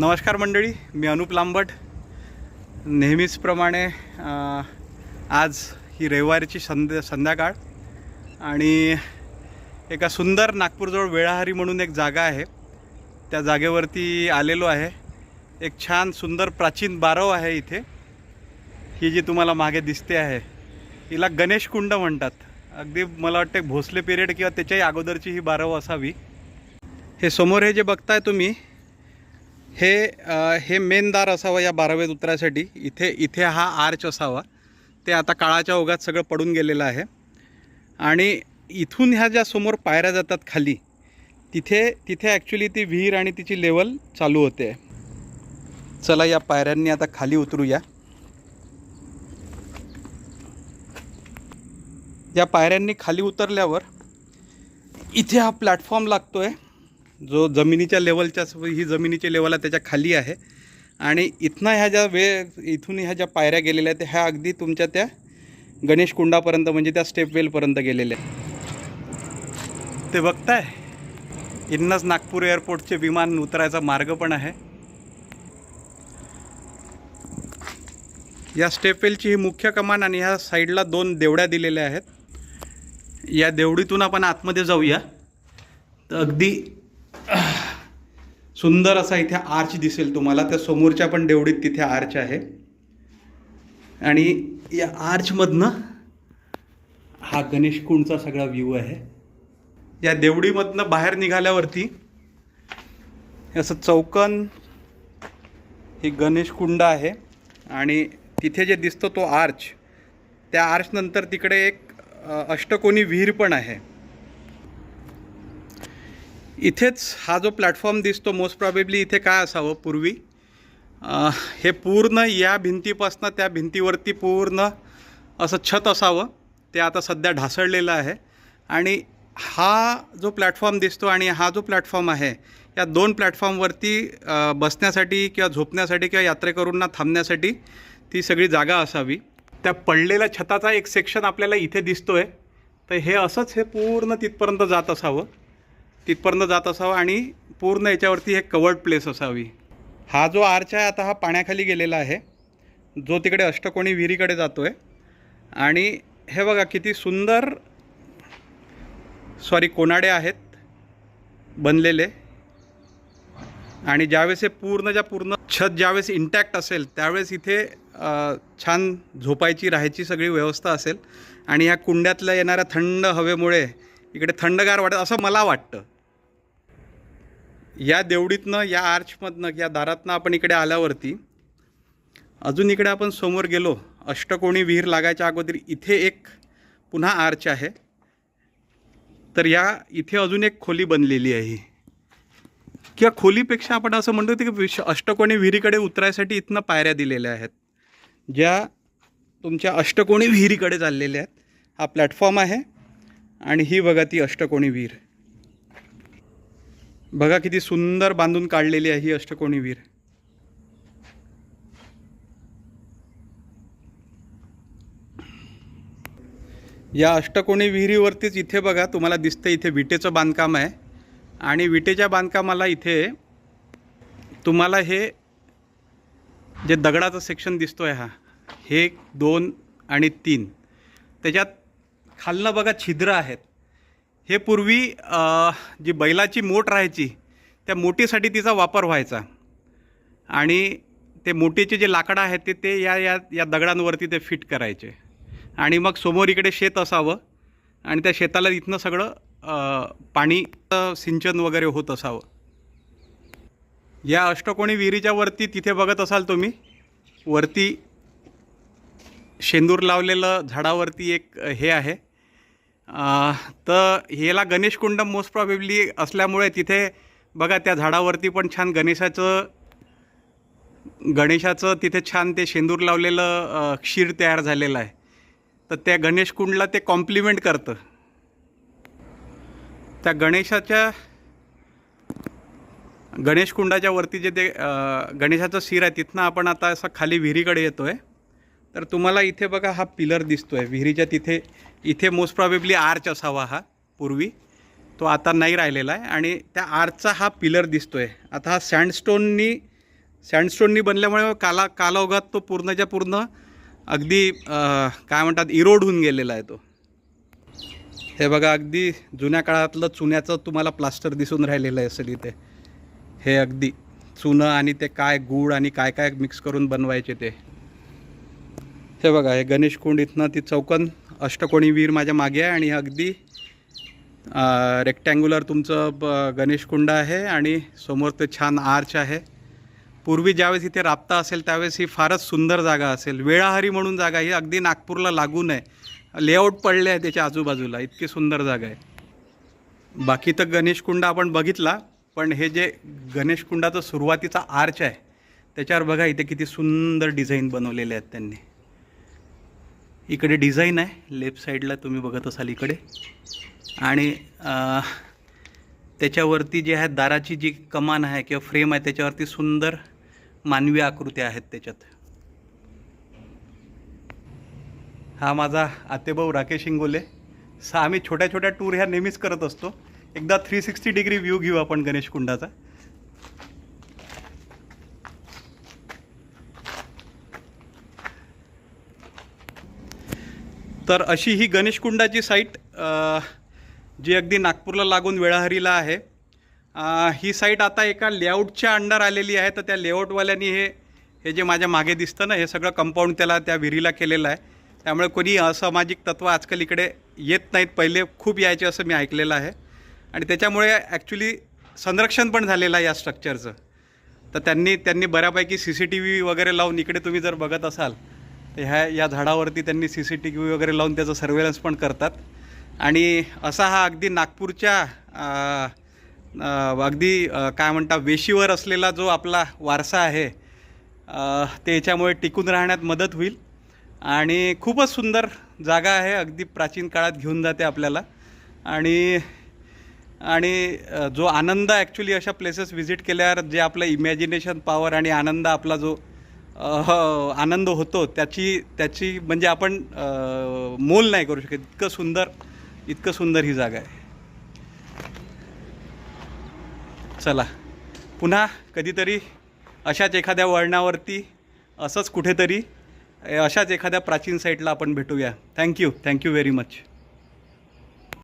नमस्कार मंडळी मी अनुप लांबट. नेहमीचप्रमाणे आज ही रविवारची संध्या संध्याकाळ आणि एका सुंदर नागपूरजवळ वेळाहारी म्हणून एक जागा आहे. त्या जागेवरती आलेलो आहे. एक छान सुंदर प्राचीन बारव आहे इथे. ही जी तुम्हाला मागे दिसते आहे हिला गणेश कुंड म्हणतात. अगदी मला वाटते भोसले पिरियड किंवा त्याच्याही अगोदरची ही बारव असावी. हे समोर हे जे बघताय तुम्ही हे हे मेन दार असावं या बारावेत उतरायसाठी. इथे इथे हा आर्च असावा. ते आता काळाच्या ओघात सगळं पडून गेलेलं आहे. आणि इथून ह्या ज्या समोर पायऱ्या जातात खाली तिथे तिथे ॲक्च्युली ती विहीर आणि तिची लेवल चालू होते. चला या पायऱ्यांनी आता खाली उतरूया. या पायऱ्यांनी खाली उतरल्यावर इथे हा प्लॅटफॉर्म लागतो आहे जो जमिनीच्या लेवलच्या ही जमिनीची लेवल आहे त्याच्याखाली आहे. आणि इथनं ह्या ज्या वे इथून ह्या ज्या पायऱ्या गेलेल्या आहेत ह्या अगदी तुमच्या त्या गणेश कुंडापर्यंत म्हणजे त्या स्टेपवेलपर्यंत गेलेल्या आहेत. ते बघताय इन्नच नागपूर एअरपोर्टचे विमान उतरायचा मार्ग पण आहे. या स्टेपवेलची ही मुख्य कमान आणि ह्या साईडला दोन देवड्या दिलेल्या आहेत. या देवडीतून आपण आतमध्ये जाऊया. तर अगदी सुंदर असा इथे आर्च दिसेल तुम्हाला. त्या समोरच्या पण देवडीत तिथे आर्च आहे. आणि या आर्चमधनं हा गणेश कुंडचा सगळा व्ह्यू आहे. या देवडीमधनं बाहेर निघाल्यावरती असं चौकन ही गणेश कुंड आहे. आणि तिथे जे दिसतो तो आर्च त्या आर्चनंतर तिकडे एक अष्टकोनी विहीर पण आहे. इथेच हा जो प्लॅटफॉर्म दिसतो मोस्ट प्रॉबेबली इथे काय असावं पूर्वी? हे पूर्ण या भिंतीपासनं त्या भिंतीवरती पूर्ण असं छत असावं. ते आता सध्या ढासळलेलं आहे. आणि हा जो प्लॅटफॉर्म दिसतो आणि हा जो प्लॅटफॉर्म आहे या दोन प्लॅटफॉर्मवरती बसण्यासाठी किंवा झोपण्यासाठी किंवा यात्रेकरूंना थांबण्यासाठी ती सगळी जागा असावी. त्या पडलेल्या छताचा एक सेक्शन आपल्याला इथे दिसतो आहे तर हे असंच हे पूर्ण तिथपर्यंत जात असावं. तिथपर्यंत जात असावं आणि पूर्ण याच्यावरती हे कवर्ड प्लेस असावी. हा जो आर्च आहे आता हा पाण्याखाली गेलेला आहे. जो तिकडे अष्टकोणी विहिरीकडे जातो आहे आणि हे बघा किती सुंदर सॉरी कोनाडे आहेत बनलेले. आणि ज्यावेळेस हे पूर्ण ज्या पूर्ण छत ज्यावेळेस इंटॅक्ट असेल त्यावेळेस इथे छान झोपायची राहायची सगळी व्यवस्था असेल. आणि ह्या कुंड्यातल्या येणाऱ्या थंड हवेमुळे इकडे थंडगार वाटत असं मला वाटतं. या देवडीतनं या आर्चमधनं या दारातनं आपण इकडे आल्यावरती अजून इकडे आपण समोर गेलो अष्टकोणी विहीर लागायच्या अगोदर इथे एक पुन्हा आर्च आहे. तर या इथे अजून एक खोली बनलेली आहे. किंवा खोलीपेक्षा आपण असं म्हणतो की विश अष्टकोणी विहिरीकडे उतरायसाठी इथनं पायऱ्या दिलेल्या आहेत. ज्या तुमच्या अष्टकोणी विहिरीकडे चाललेल्या आहेत. हा प्लॅटफॉर्म आहे आणि ही बघा ती अष्टकोणी विहीर. बघा किती सुंदर बांधून काढलेली आहे ही अष्टकोणी विहीर या अष्टकोणी विहिरीवरतीच इथे बघा तुम्हाला दिसतं इथे विटेचं बांधकाम आहे. आणि विटेच्या बांधकामाला इथे तुम्हाला हे जे दगडाचं सेक्शन दिसतो आहे हा हे दोन आणि तीन. त्याच्यात खालनं बघा छिद्र आहेत. हे पूर्वी जी बैलाची मोठ राहायची त्या मोटीसाठी तिचा वापर व्हायचा. आणि ते मोठीचे जे लाकडं आहेत ते ते या या या दगडांवरती ते फिट करायचे. आणि मग समोर इकडे शेत असावं आणि त्या शेताला इथनं सगळं पाणी सिंचन वगैरे होत असावं. या अष्टकोणी विहिरीच्या वरती तिथे बघत असाल तुम्ही वरती शेंदूर लावलेलं झाडावरती एक हे आहे. तर ह्याला गणेश कुंड मोस्ट प्रॉबेबली असल्यामुळे तिथे बघा त्या झाडावरती पण छान गणेशाचं गणेशाचं तिथे छान ते शेंदूर लावलेलं क्षीर तयार झालेलं आहे. तर त्या गणेश कुंडला ते कॉम्प्लिमेंट करतं. त्या गणेशाच्या गणेश कुंडाच्या वरती जे ते गणेशाचं शिर आहे तिथनं आपण आता असं खाली विहिरीकडे येतो आहे तर तुम्हाला इथे बघा हा पिलर दिसतो आहे विहिरीच्या तिथे इथे मोस्ट प्रॉबेबली आर्च असावा हा पूर्वी. तो आता नाही राहिलेला आहे आणि त्या आर्चचा हा पिलर दिसतो आहे आता हा सँडस्टोननी सँडस्टोननी बनल्यामुळे काला कालावघात तो पूर्णच्या पूर्ण अगदी काय म्हणतात इरोड होऊन गेलेला आहे तो. हे बघा अगदी जुन्या काळातलं चुन्याचं तुम्हाला प्लास्टर दिसून राहिलेलं आहे असेल इथे. हे अगदी चुनं आणि ते काय गूळ आणि काय काय मिक्स करून बनवायचे ते. हे बघा हे गणेश कुंड इथनं ती चौकन अष्टकोणी वीर माझ्या मागे आहे आणि अगदी रेक्टँग्युलर तुमचं ब- गणेश कुंड आहे आणि समोर ते छान आर्च आहे. पूर्वी ज्यावेळेस इथे राबता असेल त्यावेळेस ही फारच सुंदर जागा असेल. वेळाहरी म्हणून जागा ही अगदी नागपूरला लागून आहे लेआउट पडले आहे त्याच्या आजूबाजूला इतकी सुंदर जागा आहे. बाकी तर गणेश कुंड आपण बघितला पण हे जे गणेश कुंडाचं सुरुवातीचा आर्च आहे त्याच्यावर बघा इथे किती सुंदर डिझाईन बनवलेले आहेत त्यांनी. इकडे डिझाईन आहे. लेफ्ट साईडला तुम्ही बघत असाल इकडे. आणि त्याच्यावरती जे आहे दाराची जी कमान आहे किंवा फ्रेम आहे त्याच्यावरती सुंदर मानवी आकृत्या आहेत त्याच्यात. हा माझा आतेभाऊ राकेश इंगोले सा आम्ही छोट्या छोट्या टूर ह्या नेहमीच करत असतो. एकदा थ्री सिक्स्टी डिग्री व्ह्यू घेऊ आपण गणेश कुंडाचा. तर अशी ही गणेशकुंडाची साईट जी अगदी नागपूरला लागून वेळाहरीला आहे. ही साईट आता एका लेआउटच्या अंडर आलेली आहे. तर त्या लेआउटवाल्यांनी हे हे जे माझ्या मागे दिसतं ना हे सगळं कंपाऊंड त्याला त्या विहिरीला केलेलं आहे. त्यामुळे कोणी असामाजिक तत्त्व आजकाल इकडे येत नाहीत. पहिले खूप यायचे असं मी ऐकलेलं आहे. आणि त्याच्यामुळे ॲक्च्युली संरक्षण पण झालेलं आहे या स्ट्रक्चरचं तर त्यांनी त्यांनी बऱ्यापैकी सी सी टी व्ही वगैरे लावून इकडे तुम्ही जर बघत असाल ह्या या झाडावरती त्यांनी सी सी टी व्ही वगैरे लावून त्याचं सर्वेलन्स पण करतात. आणि असा हा अगदी नागपूरच्या अगदी काय म्हणता वेशीवर असलेला जो आपला वारसा आहे ते याच्यामुळे टिकून राहण्यात मदत होईल. आणि खूपच सुंदर जागा आहे अगदी प्राचीन काळात घेऊन जाते आपल्याला. आणि आणि जो आनंद ॲक्च्युली अशा प्लेसेस व्हिजिट केल्यावर जे आपलं इमॅजिनेशन पॉवर आणि आनंद आपला जो आनंद होतो. त्याची त्याची म्हणजे आपण मोल नाही करू शकत. इतकं सुंदर इतकं सुंदर ही जागा आहे. चला. पुन्हा कधीतरी अशाच एखाद्या वळणावरती असंच कुठेतरी अशाच एखाद्या प्राचीन साईटला आपण भेटूया. Thank you thank you very much